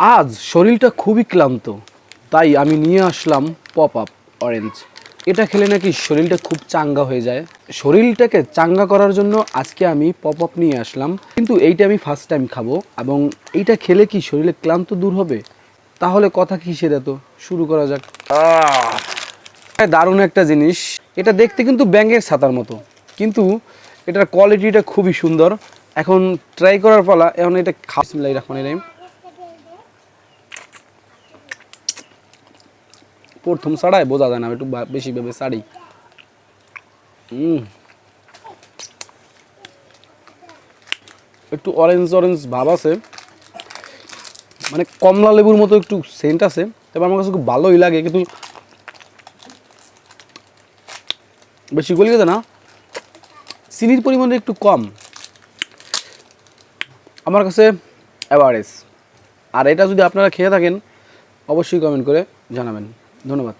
আজ শরীরটা খুবই ক্লান্ত, তাই আমি নিয়ে আসলাম পপ আপ অরেঞ্জ এটা খেলে নাকি শরীরটা খুব চাঙ্গা হয়ে যায়। শরীরটাকে চাঙ্গা করার জন্য আজকে আমি পপ আপ নিয়ে আসলাম। কিন্তু এইটা আমি ফার্স্ট টাইম খাব, এবং এইটা খেলে কি শরীরে ক্লান্ত দূর হবে? তাহলে কথা কিসের এত? শুরু করা যাক! দারুণ একটা জিনিস। এটা দেখতে কিন্তু ব্যাঙের ছাতার মতো, কিন্তু এটার কোয়ালিটিটা খুবই সুন্দর। এখন ট্রাই করার পালা, এখন এটা খাসমিলাই রাখুন এরাই প্রথম ছাড়াই বোঝা যায় না, একটু বেশি ভেবে ছাড়ি উম। একটু অরেঞ্জ অরেঞ্জ ভাব আছে। মানে কমলা লেবুর মতো একটু সেন্ট আছে, তবে আমার কাছে খুব ভালোই লাগে, কিন্তু বেশি গলি গেছে না? চিনির পরিমাণটা একটু কম। আমার কাছে অ্যাভারেজ আর এটা যদি আপনারা খেয়ে থাকেন, অবশ্যই কমেন্ট করে জানাবেন। ধন্যবাদ।